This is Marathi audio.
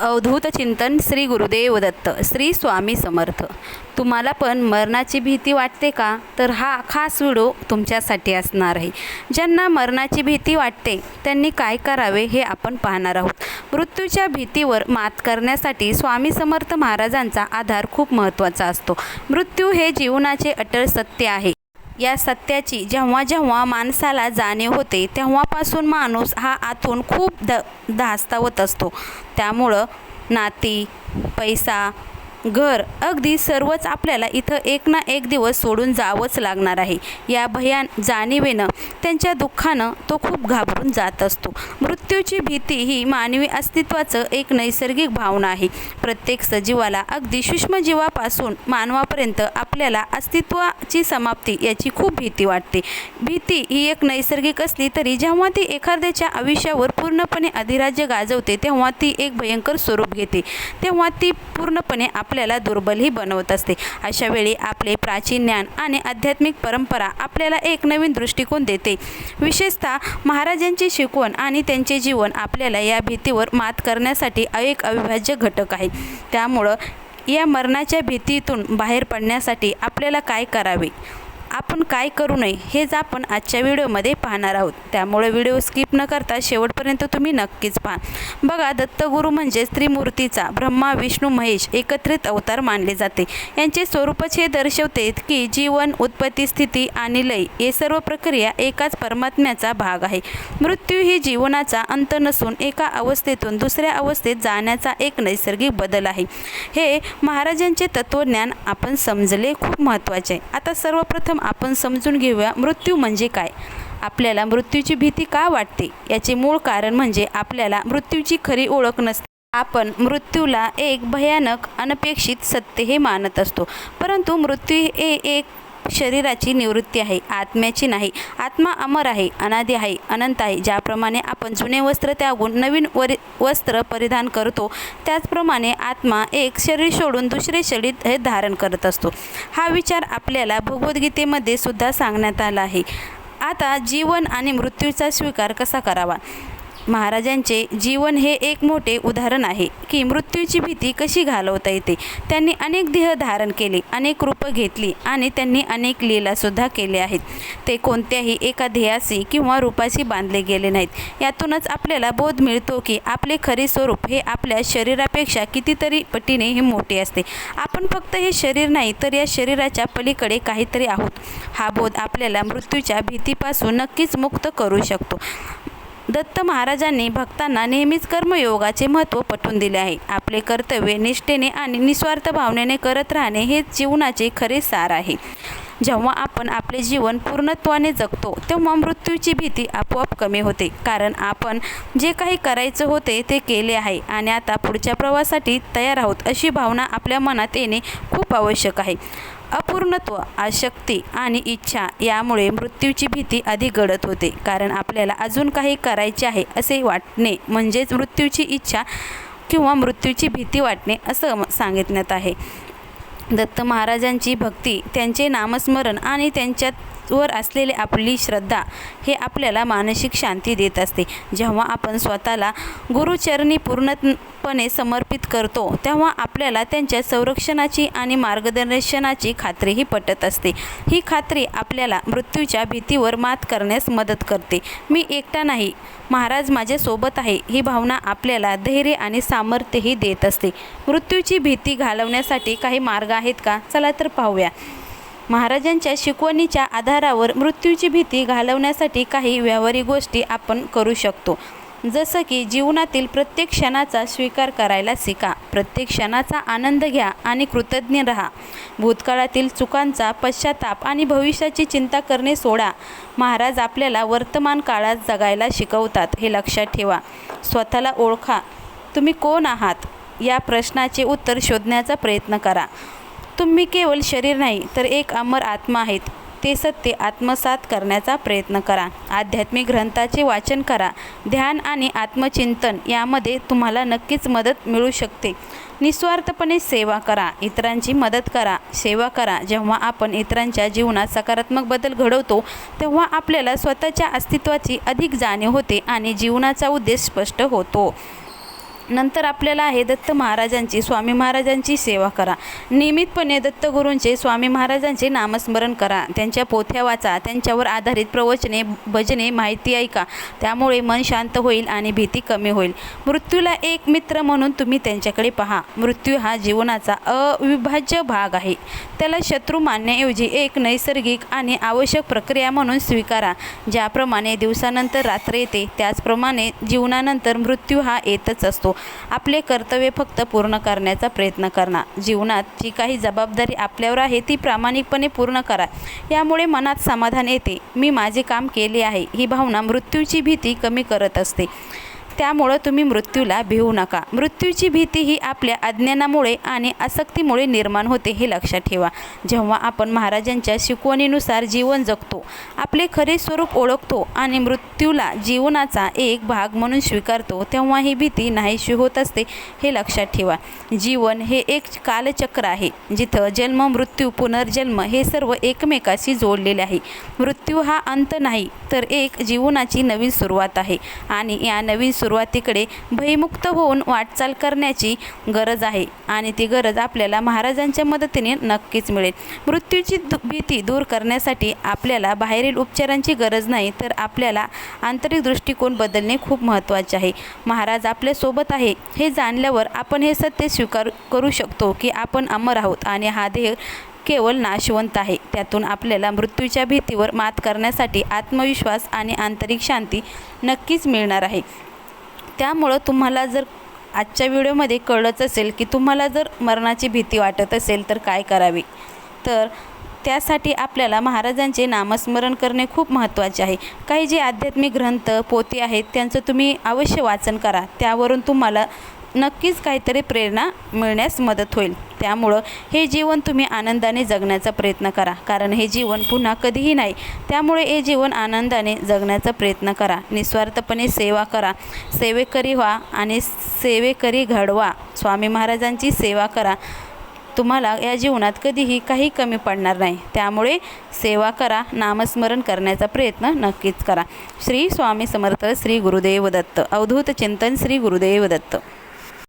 अवधूत चिंतन श्री गुरुदेव दत्त श्री स्वामी समर्थ. तुम्हाला पण मरणाची भीती वाटते का? तर हा खास व्हिडिओ तुमच्यासाठी असणार आहे. ज्यांना मरणाची भीती वाटते त्यांनी काय करावे हे आपण पाहणार आहोत. मृत्यूच्या भीतीवर मात करण्यासाठी स्वामी समर्थ महाराजांचा आधार खूप महत्त्वाचा असतो. मृत्यू हे जीवनाचे अटळ सत्य आहे. या सत्याची जेव्हा जेव्हा माणसाला जाणीव होते तेव्हापासून माणूस हा आतून खूप द धास्तावत असतो. त्यामुळं नाती पैसा घर. अगदी सर्वच आपल्याला इथं एक ना एक दिवस सोडून जावंच लागणार आहे. या भयान जाणीवेनं त्यांच्या दुःखानं तो खूप घाबरून जात असतो. मृत्यूची भीती ही मानवी अस्तित्वाचं एक नैसर्गिक भावना आहे. प्रत्येक सजीवाला अगदी सूक्ष्मजीवापासून मानवापर्यंत आपल्याला अस्तित्वाची समाप्ती याची खूप भीती वाटते. भीती ही एक नैसर्गिक असली तरी जेव्हा ती एखाद्याच्या आयुष्यावर पूर्णपणे अधिराज्य गाजवते तेव्हा ती एक भयंकर स्वरूप घेते. तेव्हा ती पूर्णपणे आपल्याला दुर्बलही बनवत असते. अशा वेळी आपले प्राचीन ज्ञान आणि आध्यात्मिक परंपरा आपल्याला एक नवीन दृष्टिकोन देते. विशेषतः महाराजांची शिकवण आणि त्यांचे जीवन आपल्याला या भीतीवर मात करण्यासाठी एक अविभाज्य घटक आहे. त्यामुळं या मरणाच्या भीतीतून बाहेर पडण्यासाठी आपल्याला काय करावे? आपण काय करू नये हेच आपण आजच्या व्हिडिओमध्ये पाहणार आहोत. त्यामुळे व्हिडिओ स्किप न करता शेवटपर्यंत तुम्ही नक्कीच पहा. बघा दत्तगुरू म्हणजे त्रिमूर्तीचा ब्रह्मा विष्णू महेश एकत्रित अवतार मानले जाते. यांचे स्वरूपच हे दर्शवते की जीवन उत्पत्ती स्थिती आणि लय हे सर्व प्रक्रिया एकाच परमात्म्याचा भाग आहे. मृत्यू ही जीवनाचा अंत नसून एका अवस्थेतून दुसऱ्या अवस्थेत जाण्याचा एक नैसर्गिक बदल आहे. हे महाराजांचे तत्त्वज्ञान आपण समजले खूप महत्त्वाचे आहे. आता सर्वप्रथम आपण समजून घेऊया मृत्यू म्हणजे काय? आपल्याला मृत्यूची भीती का वाटते? याचे मूळ कारण म्हणजे आपल्याला मृत्यूची खरी ओळख नसते. आपण मृत्यूला एक भयानक अनपेक्षित सत्य हे मानत असतो. परंतु मृत्यू हे एक शरीराची निवृत्ती आहे आत्म्याची नाही. आत्मा अमर आहे अनादी आहे अनंत आहे ज्याप्रमाणे आपण जुने वस्त्र त्यागून नवीन वरि वस्त्र परिधान करतो त्याचप्रमाणे आत्मा एक शरीर सोडून दुसरे शरीर हे धारण करत असतो. हा विचार आपल्याला भगवद्गीतेमध्ये सुद्धा सांगण्यात आला आहे. आता जीवन आणि मृत्यूचा स्वीकार कसा करावा? महाराजांचे जीवन हे एक मोठे उदाहरण आहे की मृत्यूची भीती कशी घालवता येते? त्यांनी अनेक देह धारण केले अनेक रूपं घेतली आणि त्यांनी अनेक लीलासुद्धा केले आहेत. ते कोणत्याही एका ध्येयाशी किंवा रूपाशी बांधले गेले नाहीत. यातूनच आपल्याला बोध मिळतो की आपले खरे स्वरूप हे आपल्या शरीरापेक्षा कितीतरी पटीने हे मोठे असते. आपण फक्त हे शरीर नाही तर या शरीराच्या पलीकडे काहीतरी आहोत. हा बोध आपल्याला मृत्यूच्या भीतीपासून नक्कीच मुक्त करू शकतो. दत्त महाराजांनी भक्तांना नेहमीच कर्मयोगाचे महत्त्व पटवून दिले आहे. आपले कर्तव्य निष्ठेने आणि निस्वार्थ भावनेने करत राहणे हेच जीवनाचे खरे सार आहे. जेव्हा आपण आपले जीवन पूर्णत्वाने जगतो तेव्हा मृत्यूची भीती आपोआप कमी होते. कारण आपण जे काही करायचं होते ते केले आहे आणि आता पुढच्या प्रवासासाठी तयार आहोत अशी भावना आपल्या मनात येणे खूप आवश्यक आहे. अपूर्णत्व आशक्ती आणि इच्छा यामुळे मृत्यूची भीती अधिक गडत होते. कारण आपल्याला अजून काही करायचे आहे असे वाटणे म्हणजेच मृत्यूची इच्छा किंवा मृत्यूची भीती वाटणे असं सांगितण्यात आहे. दत्त महाराजांची भक्ती त्यांचे नामस्मरण आणि त्यांच्यात वर असलेली आपली श्रद्धा हे आपल्याला मानसिक शांती देत असते. जेव्हा आपण स्वतःला गुरुचरणी पूर्णपणे समर्पित करतो तेव्हा आपल्याला त्यांच्या संरक्षणाची आणि मार्गदर्शनाची खात्रीही पटत असते. ही खात्री आपल्याला मृत्यूच्या भीतीवर मात करण्यास मदत करते. मी एकटा नाही. महाराज माझ्यासोबत आहे. ही भावना आपल्याला धैर्य आणि सामर्थ्यही देत असते. मृत्यूची भीती घालवण्यासाठी काही मार्ग आहेत का? चला तर पाहूया. महाराजांच्या शिकवणीच्या आधारावर मृत्यूची भीती घालवण्यासाठी काही व्यावहारिक गोष्टी आपण करू शकतो. जसं की जीवनातील प्रत्येक क्षणाचा स्वीकार करायला शिका. प्रत्येक क्षणाचा आनंद घ्या आणि कृतज्ञ राहा. भूतकाळातील चुकांचा पश्चाताप आणि भविष्याची चिंता करणे सोडा. महाराज आपल्याला वर्तमान काळात जगायला शिकवतात. हे लक्षात ठेवा. स्वतःला ओळखा. तुम्ही कोण आहात? या प्रश्नाचे उत्तर शोधण्याचा प्रयत्न करा. तुम्ही केवळ शरीर नाही तर एक अमर आत्मा आहेत. ते सत्य आत्मसात करण्याचा प्रयत्न करा. आध्यात्मिक ग्रंथाचे वाचन करा. ध्यान आणि आत्मचिंतन यामध्ये तुम्हाला नक्कीच मदत मिळू शकते. निस्वार्थपणे सेवा करा. इतरांची मदत करा. सेवा करा. जेव्हा आपण इतरांच्या जीवनात सकारात्मक बदल घडवतो तेव्हा आपल्याला स्वतःच्या अस्तित्वाची अधिक जाणीव होते आणि जीवनाचा उद्देश स्पष्ट होतो. नंतर आपल्याला आहे दत्त महाराजांची स्वामी महाराजांची सेवा करा. नियमितपणे दत्तगुरूंचे स्वामी महाराजांचे नामस्मरण करा. त्यांच्या पोथ्या वाचा. त्यांच्यावर आधारित प्रवचने भजने माहिती ऐका. त्यामुळे मन शांत होईल आणि भीती कमी होईल. मृत्यूला एक मित्र म्हणून तुम्ही त्यांच्याकडे पहा. मृत्यू हा जीवनाचा अविभाज्य भाग आहे. त्याला शत्रू मानण्याऐवजी एक नैसर्गिक आणि आवश्यक प्रक्रिया म्हणून स्वीकारा. ज्याप्रमाणे दिवसानंतर रात्र येते त्याचप्रमाणे जीवनानंतर मृत्यू हा येतच असतो. आपले कर्तव्य फक्त पूर्ण करण्याचा प्रयत्न करणार. जीवनात जी काही जबाबदारी आपल्यावर आहे ती प्रामाणिकपणे पूर्ण करा. यामुळे मनात समाधान येते. मी माझे काम केले आहे. ही भावना मृत्यूची भीती कमी करत असते. त्यामुळं तुम्ही मृत्यूला भिवू नका. मृत्यूची भीती ही आपल्या अज्ञानामुळे आणि आसक्तीमुळे निर्माण होते हे लक्षात ठेवा. जेव्हा आपण महाराजांच्या शिकवणीनुसार जीवन जगतो आपले खरे स्वरूप ओळखतो आणि मृत्यूला जीवनाचा एक भाग म्हणून स्वीकारतो तेव्हा ही भीती नाहीशी होत असते हे लक्षात ठेवा. जीवन हे एक कालचक्र आहे जिथं जन्म मृत्यू पुनर्जन्म हे सर्व एकमेकाशी जोडलेले आहे. मृत्यू हा अंत नाही तर एक जीवनाची नवीन सुरुवात आहे आणि या नवीन सुरुवातीकडे भयमुक्त होऊन वाटचाल करण्याची गरज आहे आणि ती गरज आपल्याला महाराजांच्या मदतीने नक्कीच मिळेल. मृत्यूची दु भीती दूर करण्यासाठी आपल्याला बाहेरील उपचारांची गरज नाही तर आपल्याला आंतरिक दृष्टिकोन बदलणे खूप महत्त्वाचे आहे. महाराज आपल्यासोबत आहे हे जाणल्यावर आपण हे सत्य स्वीकार करू शकतो की आपण अमर आहोत आणि हा देह केवळ नाशवंत आहे. त्यातून आपल्याला मृत्यूच्या भीतीवर मात करण्यासाठी आत्मविश्वास आणि आंतरिक शांती नक्कीच मिळणार आहे. त्यामुळं तुम्हाला जर आजच्या व्हिडिओमध्ये कळलंच असेल की तुम्हाला जर मरणाची भीती वाटत असेल तर काय करावे? तर त्यासाठी आपल्याला महाराजांचे नामस्मरण करणे खूप महत्त्वाचे आहे. काही जे आध्यात्मिक ग्रंथ पोते आहेत त्यांचं तुम्ही अवश्य वाचन करा. त्यावरून तुम्हाला नक्कीच काहीतरी प्रेरणा मिळण्यास मदत होईल. त्यामुळं हे जीवन तुम्ही आनंदाने जगण्याचा प्रयत्न करा. कारण हे जीवन पुन्हा कधीही नाही. त्यामुळे हे जीवन आनंदाने जगण्याचा प्रयत्न करा. निस्वार्थपणे सेवा करा. सेवेकरी व्हा आणि सेवेकरी घडवा. स्वामी महाराजांची सेवा करा. तुम्हाला या जीवनात कधीही काही कमी पडणार नाही. त्यामुळे सेवा करा. नामस्मरण करण्याचा प्रयत्न नक्कीच करा. श्री स्वामी समर्थ श्री गुरुदेव दत्त अवधूत चिंतन श्री गुरुदेव दत्त